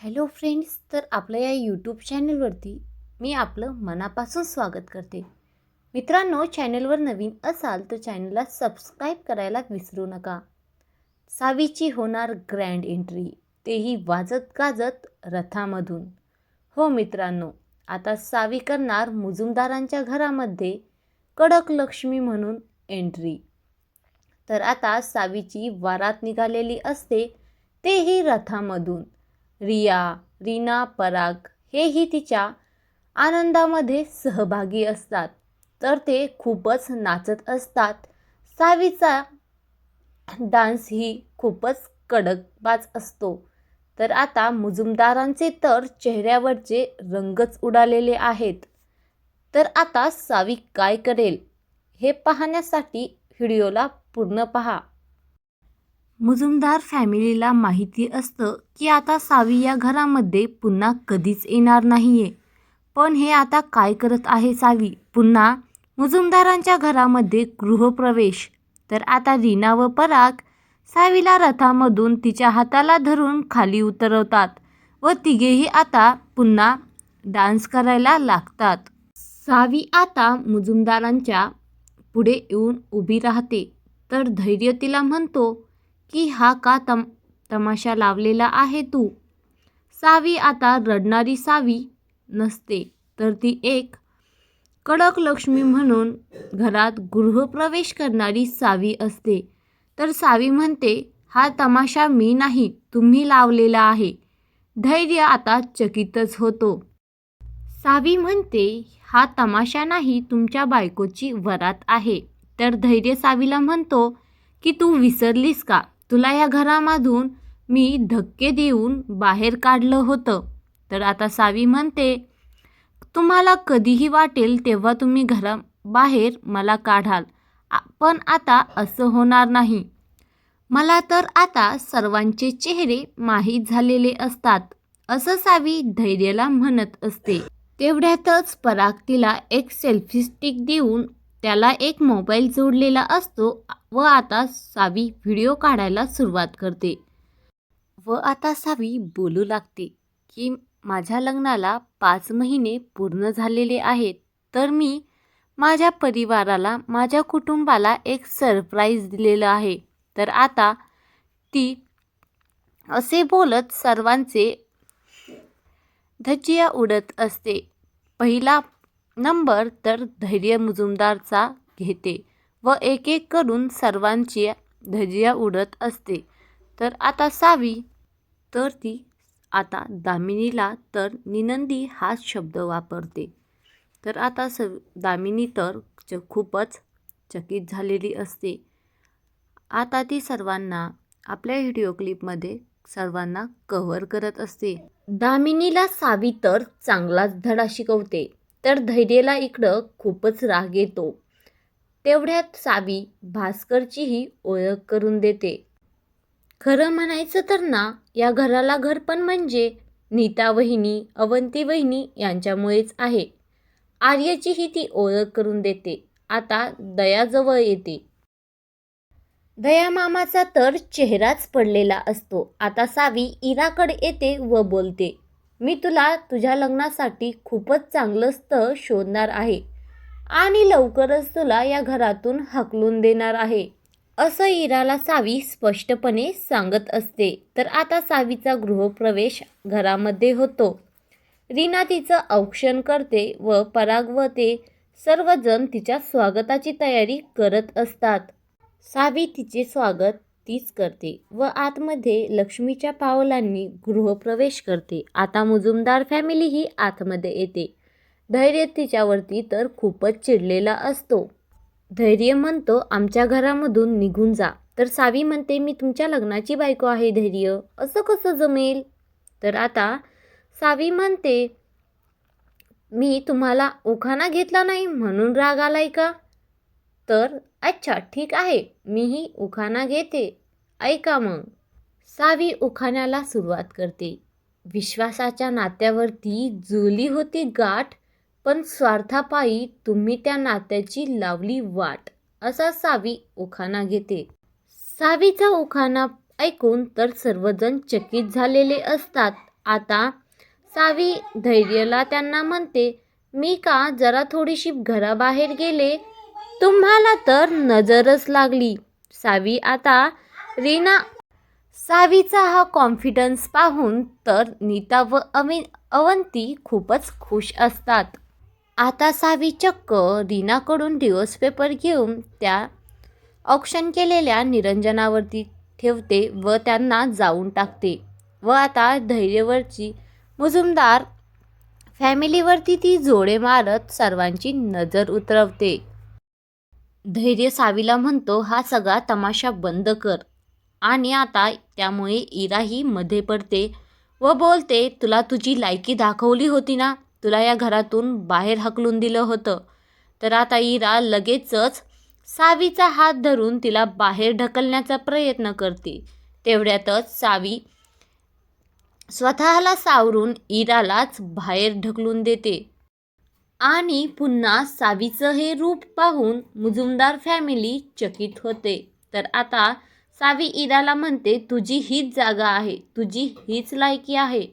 Hello friends तर आपलं या यूट्यूब चॅनलवरती मी आपलं मनापासून स्वागत करते. मित्रांनो चॅनलवर नवीन असाल तर चॅनलला सबस्क्राईब करायला विसरू नका. सावीची होणार ग्रँड एंट्री तेही वाजत गाजत रथामधून. हो मित्रांनो आता सावी करणार मुजुमदारांच्या घरामध्ये कडक लक्ष्मी म्हणून एंट्री तर आता सावीची वारात निघालेली असते तेही रथामधून. रिया रीना पराग हेही तिच्या आनंदामध्ये सहभागी असतात. तर ते खूपच नाचत असतात. सावीचा डान्स ही खूपच कडकबाज असतो. तर आता मुजुमदारांचे तर चेहऱ्यावरचे रंगच उडालेले आहेत. तर आता सावी काय करेल हे पाहण्यासाठी व्हिडिओला पूर्ण पहा. मुजुमदार फॅमिलीला माहिती असतं की आता सावी या घरामध्ये पुन्हा कधीच येणार नाहीये. पण हे आता काय करत आहे सावी? पुन्हा मुजुमदारांच्या घरामध्ये गृहप्रवेश. तर आता रीना व पराग सावीला रथामधून तिच्या हाताला धरून खाली उतरवतात व तिघेही आता पुन्हा डान्स करायला लागतात. सावी आता मुजुमदारांच्या पुढे येऊन उभी राहते. तर धैर्य तिला म्हणतो की हा का तम तमाशा लावलेला आहे तू? सावी आता रडणारी सावी नसते तर ती एक कडक लक्ष्मी म्हणून घरात गृहप्रवेश करणारी सावी असते. तर सावी म्हणते हा तमाशा मी नाही तुम्ही लावलेला आहे. धैर्य आता चकितच होतो. सावी म्हणते हा तमाशा नाही तुमच्या बायकोची वरात आहे. तर धैर्य सावीला म्हणतो की तू विसरलीस का? तुला या घरामधून मी धक्के देऊन बाहेर काढलं होतं. तर आता सावी म्हणते तुम्हाला कधीही वाटेल तेव्हा तुम्ही घरा बाहेर मला काढाल. पण आता असं होणार नाही. मला तर आता सर्वांचे चेहरे माहीत झालेले असतात असं सावी धैर्याला म्हणत असते. तेवढ्यातच पराग तिला एक सेल्फी स्टिक देऊन त्याला एक मोबाईल जोडलेला असतो व आता सावी व्हिडिओ काढायला सुरुवात करते. व आता सावी बोलू लागते की माझ्या लग्नाला पाच महिने पूर्ण झालेले आहेत तर मी माझ्या परिवाराला माझ्या कुटुंबाला एक सरप्राईज दिलेलं आहे. तर आता ती असे बोलत सर्वांचे धज्जिया उडत असते. पहिला नंबर तर धैर्य मुजुमदारचा घेते व एक एक करून सर्वांची धैर्य उडत असते. तर आता सावी. तर ती आता दामिनीला तर निनंदी हाच शब्द वापरते. तर आता स दामिनी तर च खूपच चकित झालेली असते. आता ती सर्वांना आपल्या व्हिडिओ क्लिपमध्ये सर्वांना कव्हर करत असते. दामिनीला सावी तर चांगलाच धडा शिकवते. तर धैर्यला इकडं खूपच राग येतो. तेवढ्यात सावी भास्करचीही ओळख करून देते. खरं म्हणायचं तर ना या घराला घर पण म्हणजे नीता वहिनी अवंती वहिनी यांच्यामुळेच आहे. आर्यचीही ती ओळख करून देते. आता दयाजवळ येते. दया मामाचा तर चेहराच पडलेला असतो. आता सावी इराकडे येते व बोलते. मी तुला तुझ्या लग्नासाठी खूपच चांगलं स्थळ शोधणार आहे आणि लवकरच तुला या घरातून हकलून देणार आहे. असं इराला सावी स्पष्टपणे सांगत असते. तर आता सावीचा गृहप्रवेश घरामध्ये होतो. रीना तिचं औक्षण करते व पराग व ते सर्वजण तिच्या स्वागताची तयारी करत असतात. सावी तिचे स्वागत तीच करते व आतमध्ये लक्ष्मीच्या पावलांनी गृहप्रवेश करते. आता मुजुमदार फॅमिली ही आतमध्ये येते. धैर्य तिच्यावरती तर खूपच चिडलेला असतो. धैर्य म्हणतो आमच्या घरामधून निघून जा. तर सावी म्हणते मी तुमच्या लग्नाची बायको आहे धैर्य. असं कसं जमेल? तर आता सावी म्हणते मी तुम्हाला उखाणा घेतला नाही म्हणून राग आलाय का? तर अच्छा ठीक आहे मीही उखाणा घेते. ऐका मग. सावी उखाण्याला सुरुवात करते. विश्वासाच्या नात्यावरती जुळली होती गाठ पण स्वार्थापायी तुम्ही त्या नात्याची लावली वाट असा सावी उखाणा घेते. सावीचा उखाणा ऐकून तर सर्वजण चकित झालेले असतात. आता सावी धैर्यला त्यांना म्हणते मी का जरा थोडीशी घराबाहेर गेले? तुम्हाला तर नजरच लागली. सावी आता रीना सावीचा हा कॉन्फिडन्स पाहून तर नीता व अवि अवंती खूपच खुश असतात. आता सावी चक्क रीनाकडून दिवस पेपर घेऊन त्या ऑक्शन केलेल्या निरंजनावरती ठेवते व त्यांना जाऊन टाकते. व आता धैर्यवरची मुजुमदार फॅमिलीवरती ती जोडे मारत सर्वांची नजर उतरवते. धैर्य सावीला म्हणतो हा सगळा तमाशा बंद कर. आणि आता त्यामुळे इराही मध्ये पडते व बोलते तुला तुझी लायकी दाखवली होती ना? तुला या घरातून बाहेर हकलून दिलं होतं. तर आता इरा लगेचच सावीचा हात धरून तिला बाहेर ढकलण्याचा प्रयत्न करते. तेवढ्यातच सावी स्वतःला सावरून इरालाच बाहेर ढकलून देते. आणि पुन्हा सावीचं हे रूप पाहून मुजुमदार फॅमिली चकित होते. तर आता सावी इराला म्हणते तुझी हीच जागा आहे तुझी हीच लायकी आहे.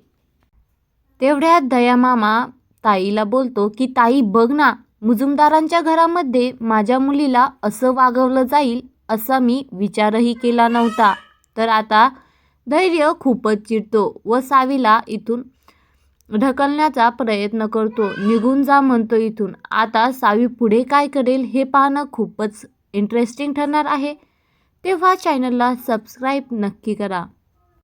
तेवढ्यात दयामामा ताईला बोलतो की ताई बघ ना मुजुमदारांच्या घरामध्ये माझ्या मुलीला असं वागवलं जाईल असा मी विचारही केला नव्हता. तर आता धैर्य खूपच चिडतो व सावीला इथून ढकलण्याचा प्रयत्न करतो. निघून जा म्हणतो इथून. आता सावी पुढे काय करेल हे पाहणं खूपच इंटरेस्टिंग ठरणार आहे. तेव्हा चॅनलला सबस्क्राईब नक्की करा.